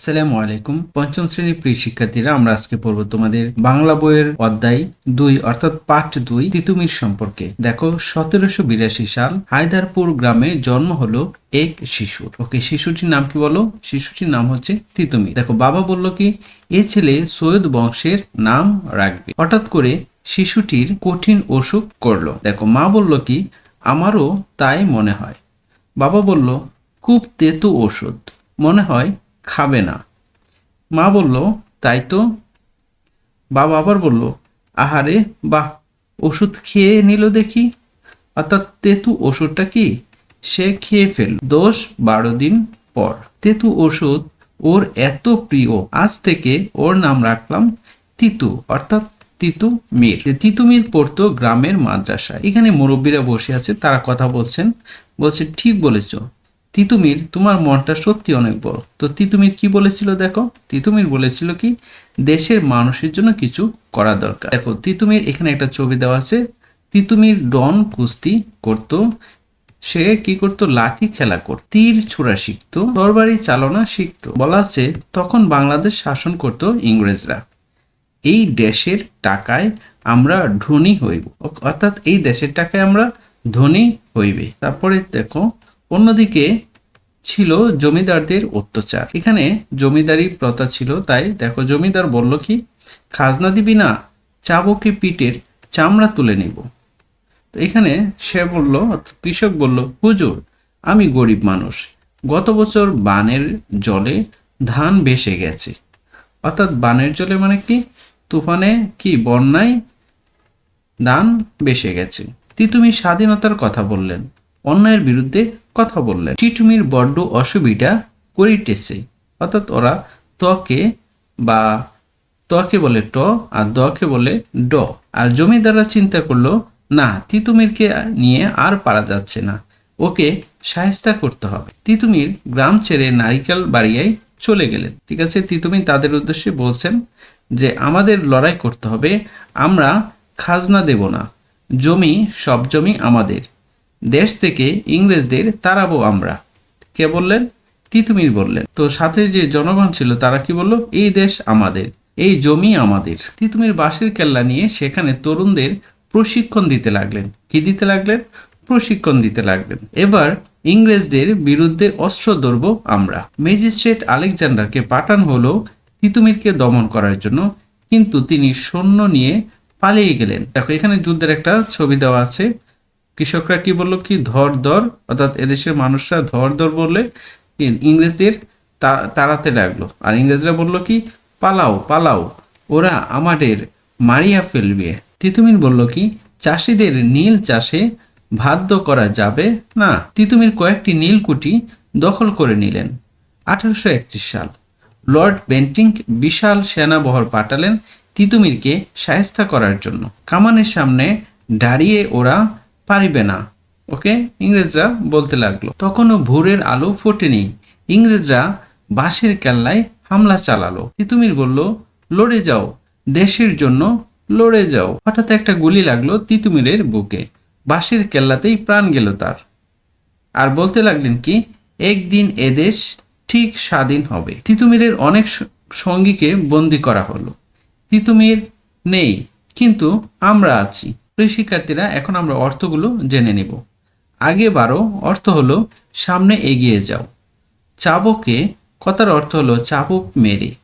আসসালামু আলাইকুম। পঞ্চম শ্রেণির প্রিয় শিক্ষার্থীরা, আমরা আজকে পড়ব তোমাদের বাংলা বইয়ের অধ্যায় দুই, অর্থাৎ পাঠ দুই, তিতুমির সম্পর্কে। দেখো, সতেরোশো বিরাশি সাল হায়দারপুর গ্রামে জন্ম হলো এক শিশুর ওকে, শিশুটির নাম কি বলো? শিশুটির নাম হচ্ছে তিতুমির দেখো, বাবা বলল কি, এ ছেলে সৈয়দ বংশের নাম রাখবে। হঠাৎ করে শিশুটির কঠিন অসুখ করল। দেখো, মা বলল কি, আমারও তাই মনে হয়। বাবা বলল, খুব তেতো ওষুধ। মনে হয় খাবে না। মা বলল, তাই তো? বাবা আবার বলল, আহারে, বাহ, ওষুধ খেয়ে নিল দেখি। অর্থাৎ তেতু ওষুধটা কি? সে খেয়ে ফেল দশ বারো দিন পর তেতু ওষুধ ওর এত প্রিয়, আজ থেকে ওর নাম রাখলাম তিতু, অর্থাৎ তিতু মীর। তিতু মীর পড়তো গ্রামের মাদ্রাসায়। এখানে মুরব্বীরা বসে আছে, তারা কথা বলছেন। বলছে, ঠিক বলেছ। তিতুমির, তোমার মনটা সত্যি অনেক বড়। তো তিতুমির কি বলেছিল দেখো? তিতুমির বলেছিল কি, দেশের মানুষের জন্য কিছু করা দরকার। দেখো, তিতুমির এখানে একটা ছবি দেওয়া আছে। তিতুমির ডন কুস্তি করত, সে কি করতো? লাঠি খেলা করত, তীর ছোড়া শিখতো, তরবারি চালনা শিখতো। বলা আছে, তখন বাংলাদেশ শাসন করত ইংরেজরা। এই দেশের টাকায় আমরা ধনী হইব। অর্থাৎ এই দেশের টাকায় আমরা ধনী হইবে। তারপরে দেখো অন্যদিকে ছিল জমিদারদের অত্যাচার। এখানে জমিদারি প্রথা ছিল, তাই দেখো জমিদার বলল কি, খাজনা দিবি না, চাবকে পিঠের চামড়া তুলে নিব। তো এখানে সে বলল কৃষক বলল, হুজুর, আমি গরিব মানুষ। গত বছর বানের জলে ধান ভেসে গেছে। অর্থাৎ বানের জলে মানে কি? তুফানে কি বন্যায় ধান বেসে গেছে। তিতুমি স্বাধীনতার কথা বললেন। অন্যায়ের বিরুদ্ধে কথা বললেন। টিটুমির বড্ড অসুবিধা করিতেছে। অর্থাৎ ওরা তকে বা তকে বলে ট আর দকে বলে ড। আর জমিদাররা চিন্তা করল, না, তিতুমিরকে নিয়ে আর পারা যাচ্ছে না। ওকে সাহেস্তা করতে হবে। তিতুমির গ্রাম ছেড়ে নারিকেল বাড়িয়ায় চলে গেলেন। ঠিক আছে তিতুমির তাদের উদ্দেশ্যে বলছেন যে, আমাদের লড়াই করতে হবে। আমরা খাজনা দেব না। জমি সব জমি আমাদের। দেশ থেকে ইংরেজদের তাড়াবো আমরা। কে বললেন? তিতুমির বললেন। তো সাথে যে জনগণ ছিল, তারা কি বলল? এই দেশ আমাদের, এই জমি আমাদের। তিতুমির বাঁশের কেল্লা নিয়ে সেখানে তরুণদের প্রশিক্ষণ দিতে লাগলেন। কি দিতে লাগলেন? প্রশিক্ষণ দিতে লাগলেন। এবার ইংরেজদের বিরুদ্ধে অস্ত্র ধরব আমরা। ম্যাজিস্ট্রেট আলেকজান্ডারকে পাঠান হলো তিতুমিরকে দমন করার জন্য, কিন্তু তিনি সৈন্য নিয়ে পালিয়ে গেলেন। দেখো, এখানে যুদ্ধের একটা ছবি দেওয়া আছে। কৃষকরা কি বলল? কি ধর ধর, অর্থাৎ এদেশের মানুষরা ধর ধর বললে ইংরেজদের তাড়াতে লাগল। আর ইংরেজরা বলল কি, পালাও পালাও, ওরা আমাদের মারিয়া ফেলবে। তিতুমির বলল কি, চাষিদের নীল চাষে বাধ্য করা যাবে? না, তিতুমির কয়েকটি নীলকুঠি দখল করে নিলেন। আঠারোশো একত্রিশ সাল, লর্ড বেন্টিং বিশাল সেনাবহর পাঠালেন তিতুমিরকে সায়স্তা করার জন্য। কামানের সামনে দাঁড়িয়ে ওরা পারিবে না। ওকে? ইংরেজরা বলতে লাগল। তখনও ভোরের আলো ফোটেনি। ইংরেজরা বাঁশের কেল্লায় হামলা চালালো। তিতুমির বলল, লড়ে যাও। দেশের জন্য লড়ে যাও। হঠাৎ একটা গুলি লাগল তিতুমিরের বুকে। বাঁশের কেল্লাতেই প্রাণ গেল তার। আর বলতে লাগলেন কি, একদিন এদেশ ঠিক স্বাধীন হবে। তিতুমিরের অনেক সঙ্গীকে বন্দি করা হলো। তিতুমির নেই, কিন্তু আমরা আছি। প্রিয় শিক্ষার্থীরা, এখন আমরা অর্থগুলো জেনে নেব। আগে বারো, অর্থ হলো সামনে এগিয়ে যাও। চাবকে, কথার অর্থ হলো চাবুক মেরে।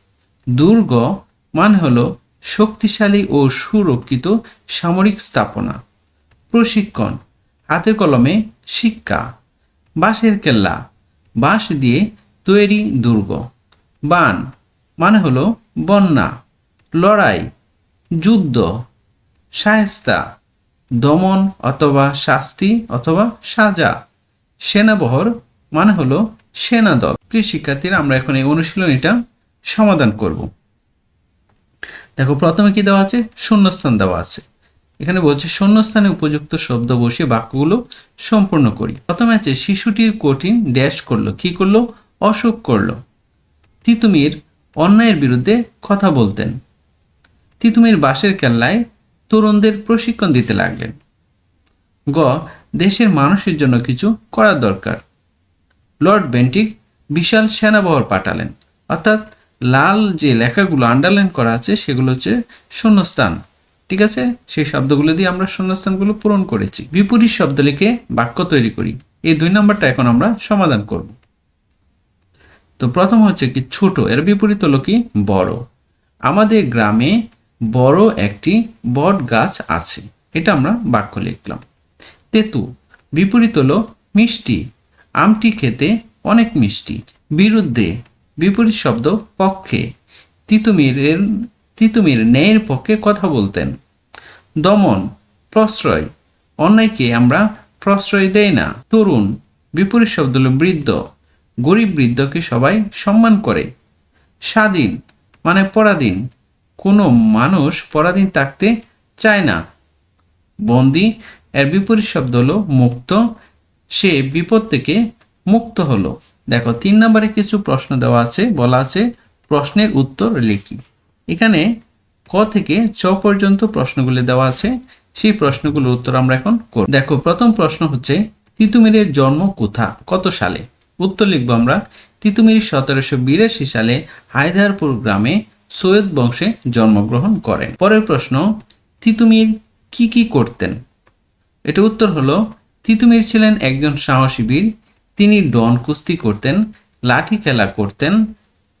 দুর্গ মানে হলো শক্তিশালী ও সুরক্ষিত সামরিক স্থাপনা। প্রশিক্ষণ, হাতে কলমে শিক্ষা। বাঁশের কেল্লা, বাঁশ দিয়ে তৈরি দুর্গ। বান মানে হলো বন্যা। লড়াই, যুদ্ধ। সাহেস্তা দমন অথবা শাস্তি অথবা সাজা। সেনাবহর মানে হলো সেনাদল। প্রিয় শিক্ষার্থীরা, আমরা এখন এই অনুশীলনীটা সমাধান করব। দেখো, প্রথমে কি দেওয়া আছে? শূন্যস্থান দেওয়া আছে। এখানে বলছে, শূন্যস্থানে উপযুক্ত শব্দ বসিয়ে বাক্যগুলো সম্পূর্ণ করি। প্রথমে আছে, শিশুটির কঠিন ড্যাশ করল, কি করল? অসুখ করল। তিতুমির অন্যায়ের বিরুদ্ধে কথা বলতেন। তিতুমির বাঁশের কেল্লায় তরুণদের প্রশিক্ষণ দিতে লাগলেন। গ, দেশের মানুষের জন্য কিছু করা দরকার। লর্ড বেন্টিক বিশাল সেনাবহর পাঠালেন, অর্থাৎ লাল যে লেখাগুলো আন্ডারলাইন করা আছে সেগুলো হচ্ছে শূন্যস্থান। ঠিক আছে? সেই শব্দগুলো দিয়ে আমরা শূন্যস্থানগুলো পূরণ করেছি। বিপরীত শব্দ লিখে বাক্য তৈরি করি। এই দুই নম্বরটা এখন আমরা সমাধান করব। তো প্রথম হচ্ছে কি ছোট, এর বিপরীত হলো কি বড়। আমাদের গ্রামে বড় একটি বট গাছ আছে। এটা আমরা বাক্য লিখলাম। তেতু, বিপরীত হলো মিষ্টি। আমটি খেতে অনেক মিষ্টি। বিরুদ্ধে, বিপরীত শব্দ পক্ষে। তিতুমিরের, তিতুমির ন্যায়ের পক্ষে কথা বলতেন। দমন, প্রশ্রয়। অন্যায়কে আমরা প্রশ্রয় দেই না। তরুণ, বিপরীত শব্দ হলো বৃদ্ধ। গরিব বৃদ্ধকে সবাই সম্মান করে। স্বাধীন মানে পরাধীন। কোনো মানুষ পরাধীন থাকতে চায় না। বন্দি, এর বিপরীত শব্দ হলো মুক্ত। সে বিপদ থেকে মুক্ত হলো। দেখো, তিন নম্বরে কিছু প্রশ্ন দেওয়া আছে, বলা আছে, প্রশ্নের উত্তর লিখি। এখানে ক থেকে চ পর্যন্ত প্রশ্নগুলি দেওয়া আছে, সেই প্রশ্নগুলোর উত্তর আমরা এখন করব দেখো, প্রথম প্রশ্ন হচ্ছে, তিতুমিরের জন্ম কোথা, কত সালে? উত্তর লিখব আমরা, তিতুমির সতেরোশো বিরাশি সালে হায়দারপুর গ্রামে সৈয়দ বংশে জন্মগ্রহণ করেন। পরের প্রশ্ন, তিতুমির কি কি করতেন? এটা উত্তর হলো, তিতুমির ছিলেন একজন সাহসী বীর। তিনি ডন কুস্তি করতেন, লাঠি খেলা করতেন,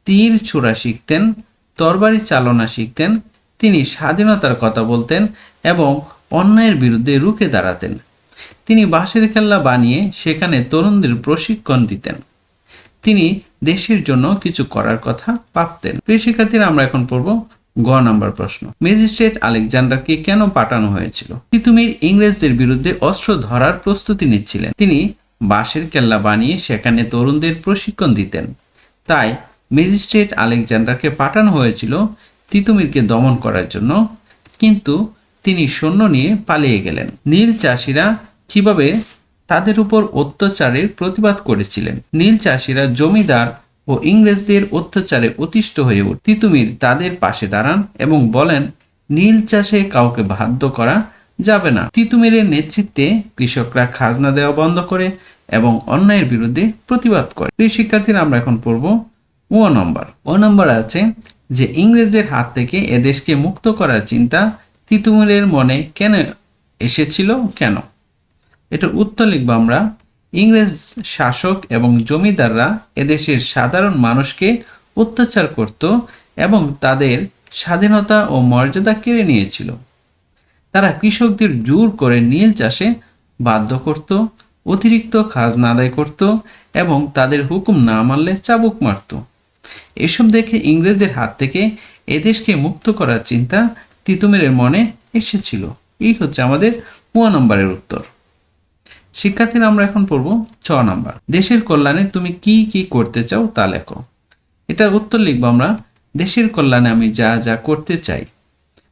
তীর ছোড়া শিখতেন, তরবারি চালনা শিখতেন, তিনি স্বাধীনতার কথা বলতেন এবং অন্যায়ের বিরুদ্ধে রুখে দাঁড়াতেন। তিনি বাঁশের খেলা বানিয়ে সেখানে তরুণদের প্রশিক্ষণ দিতেন। তিনি দেশের জন্য কিছু করার কথা ভাবতেন। প্রিয় শিক্ষার্থীরা, আমরা এখন পড়ব গ নাম্বার প্রশ্ন। ম্যাজিস্ট্রেট আলেকজান্ডারকে কেন পাঠানো হয়েছিল? তিতুমির ইংরেজদের বিরুদ্ধে অস্ত্র ধরার প্রস্তুতি নিচ্ছিলেন। তিনি বাঁশের কেল্লা বানিয়ে সেখানে তরুণদের প্রশিক্ষণ দিতেন। তাই ম্যাজিস্ট্রেট আলেকজান্ডারকে পাঠানো হয়েছিল তিতুমিরকে দমন করার জন্য। কিন্তু তিনি সৈন্য নিয়ে পালিয়ে গেলেন। নীল চাষিরা কীভাবে তাদের উপর অত্যাচারের প্রতিবাদ করেছিলেন। নীল চাষিরা জমিদার ও ইংরেজদের অত্যাচারে অতিষ্ঠ হয়ে তিতুমির তাদের পাশে দাঁড়ান এবং বলেন, নীল চাষে কাউকে বাধ্য করা যাবে না। তিতুমিরের নেতৃত্বে কৃষকরা খাজনা দেওয়া বন্ধ করে এবং অন্যায়ের বিরুদ্ধে প্রতিবাদ করে। প্রিয় শিক্ষার্থীরা, আমরা এখন পড়ব ও নম্বর। ও নম্বর আছে যে, ইংরেজদের হাত থেকে এদেশকে মুক্ত করার চিন্তা তিতুমিরের মনে কেন এসেছিল, কেন? এটার উত্তর লিখব আমরা, ইংরেজ শাসক এবং জমিদাররা এদেশের সাধারণ মানুষকে অত্যাচার করত এবং তাদের স্বাধীনতা ও মর্যাদা কেড়ে নিয়েছিল। তারা কৃষকদের জোর করে নীল চাষে বাধ্য করত, অতিরিক্ত খাজনা আদায় করত এবং তাদের হুকুম না মানলে চাবুক মারত। এসব দেখে ইংরেজদের হাত থেকে এদেশকে মুক্ত করার চিন্তা তিতুমিরের মনে এসেছিল। এই হচ্ছে আমাদের ও নম্বরের উত্তর। শিক্ষার্থীরা, আমরা এখন পড়ব ছ নাম্বার। দেশের কল্যাণে তুমি কি কি করতে চাও তা লেখো। এটা উত্তর লিখব আমরা, দেশের কল্যাণে আমি যা যা করতে চাই।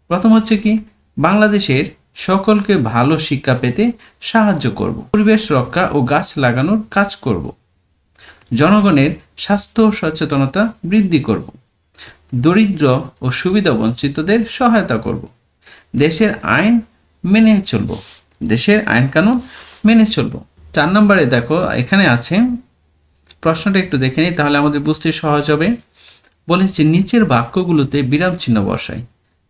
প্রথম হচ্ছে কি, বাংলাদেশের সকলকে ভালো শিক্ষা পেতে সাহায্য করব। পরিবেশ রক্ষা ও গাছ লাগানোর কাজ করব। জনগণের স্বাস্থ্য সচেতনতা বৃদ্ধি করব। দরিদ্র ও সুবিধা বঞ্চিতদের সহায়তা করব। দেশের আইন মেনে চলব। দেশের আইন কানুন মেনে চলবো। চার নম্বরে দেখো, এখানে আছে, প্রশ্নটা একটু দেখে নিই, তাহলে আমাদের বুঝতে সহজ হবে। বলেছে, নিচের বাক্যগুলোতে বিরাম চিহ্ন বসাই।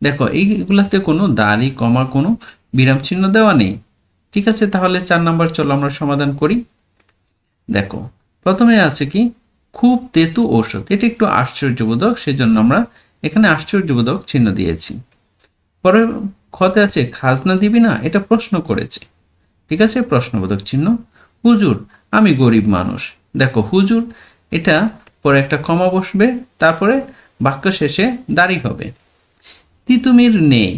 দেখো, এইগুলাতে কোনো দাড়ি, কমা, কোনো বিরাম চিহ্ন দেওয়া নেই। ঠিক আছে, তাহলে চার নম্বর চলো আমরা সমাধান করি। দেখো, প্রথমে আছে কি, খুব তেতু ঔষধ। এটা একটু আশ্চর্যবোধক, সেজন্য আমরা এখানে আশ্চর্যবোধক চিহ্ন দিয়েছি। পরে ক্ষতে আছে, খাজনা দিবি না? এটা প্রশ্ন করেছে। ঠিক আছে? প্রশ্নবোধক চিহ্ন। হুজুর, আমি গরিব মানুষ। দেখো, হুজুর, এটা পরে একটা কমা বসবে, তারপরে বাক্য শেষে দাড়ি হবে। তিতুমির নেই,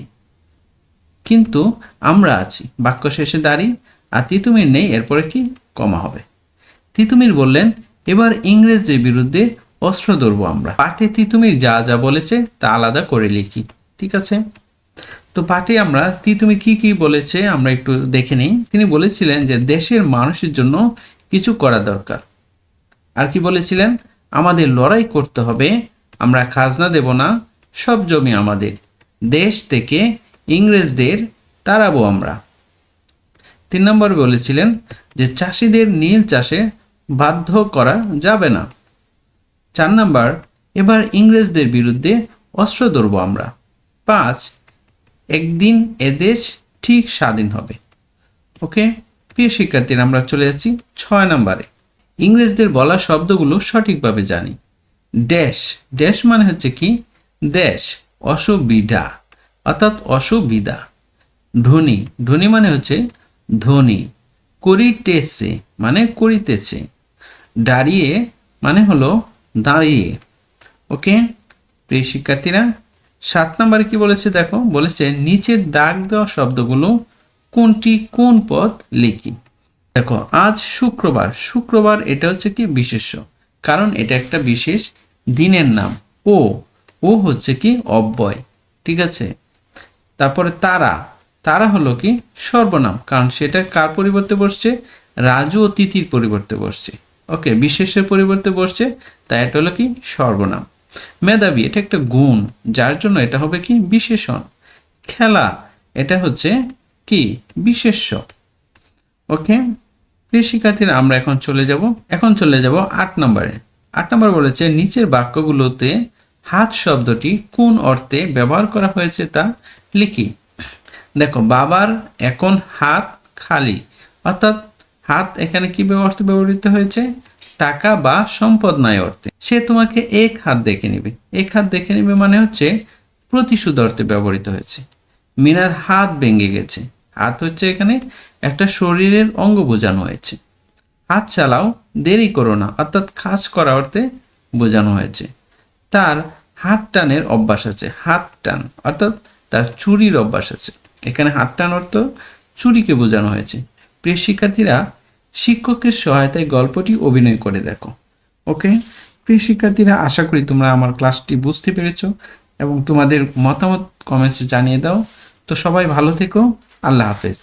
কিন্তু আমরা আছি। বাক্য শেষে দাড়ি, আর তিতুমির নেই, এরপরে কি? কমা হবে। তিতুমির বললেন, এবার ইংরেজদের বিরুদ্ধে অস্ত্র ধরবো আমরা। পাঠে তিতুমির যা যা বলেছে, তা আলাদা করে লিখি। ঠিক আছে? তো পাঠে আমরা তিতুমি কি কি বলেছে আমরা একটু দেখে নিই। তিনি বলেছিলেন যে, দেশের মানুষের জন্য কিছু করা দরকার। আর কি বলেছিলেন? আমাদের লড়াই করতে হবে, আমরা খাজনা দেব না, সব জমি আমাদের। দেশ থেকে ইংরেজদের তাড়াবো আমরা। তিন নম্বর বলেছিলেন যে, চাষিদের নীল চাষে বাধ্য করা যাবে না। চার নাম্বার, এবার ইংরেজদের বিরুদ্ধে অস্ত্র ধরব আমরা। পাঁচ একদিন এদেশ ঠিক স্বাধীন হবে। ওকে? প্রিয় শিক্ষার্থীরা, আমরা চলে যাচ্ছি ছয় নম্বরে। ইংরেজদের বলা শব্দগুলো সঠিকভাবে জানি। ড্যাশ। ড্যাশ মানে হচ্ছে কি? দেশ। অসুবিধা। অর্থাৎ অসুবিধা। ধ্বনি। ধ্বনি মানে হচ্ছে ধ্বনি। করিতেছে মানে করিতেছে। দাঁড়িয়ে মানে হলো দাঁড়িয়ে। ওকে? প্রিয় শিক্ষার্থীরা সাত নম্বরে কি বলেছে দেখো? বলেছে, নিচের দাগ দেওয়া শব্দগুলো কোনটি কোন পদ লিখি? দেখো, আজ শুক্রবার। শুক্রবার এটা হচ্ছে কি বিশেষ্য? কারণ এটা একটা বিশেষ দিনের নাম। ও ও হচ্ছে কি অব্যয়। ঠিক আছে? তারপরে তারা। তারা হলো কি সর্বনাম। কারণ সেটা কার পরিবর্তে বসছে? রাজু ও তিথির পরিবর্তে বসছে। ওকে বিশেষের পরিবর্তে বসছে, তাই এটা হলো কি সর্বনাম। মেধাবী, এটা একটা গুণ, যার জন্য এটা হবে কি? বিশেষণ। খেলা, এটা হচ্ছে কি? বিশেষ্য। ওকে? শিক্ষার্থীরা, আমরা এখন চলে যাব, এখন চলে যাব আট নম্বরে। আট নম্বর বলেছে, নিচের বাক্যগুলোতে হাত শব্দটি কোন অর্থে ব্যবহার করা হয়েছে তা লিখি। দেখো, বাবার এখন হাত খালি। অর্থাৎ হাত এখানে কি অর্থে ব্যবহৃত হয়েছে? টাকা বা সম্পদ নয় অর্থে। সে তোমাকে এক হাত দেখে নেবে। এক হাত দেখে নেবে মানে হচ্ছে প্রতিশোধ অর্থে ব্যবহৃত হয়েছে। মিনার হাত ভেঙে গেছে। হাত হচ্ছে এখানে একটা শরীরের অঙ্গ বোঝানো হয়েছে। হাত চালাও, দেরি করো না, অর্থাৎ কাজ করা অর্থে বোঝানো হয়েছে। তার হাত টানের অভ্যাস আছে, হাত টান, অর্থাৎ তার চুরির অভ্যাস আছে। এখানে হাত টান অর্থ চুরিকে বোঝানো হয়েছে। প্রিয় শিক্ষার্থীরা, শিক্ষকের সহায়তায় গল্পটি অভিনয় করে দেখো। ওকে? প্রিয় শিক্ষার্থীরা, আশা করি তোমরা আমার ক্লাসটি বুঝতে পেরেছ এবং তোমাদের মতামত কমেন্টসে জানিয়ে দাও। তো সবাই ভালো থেকো। আল্লাহ হাফেজ।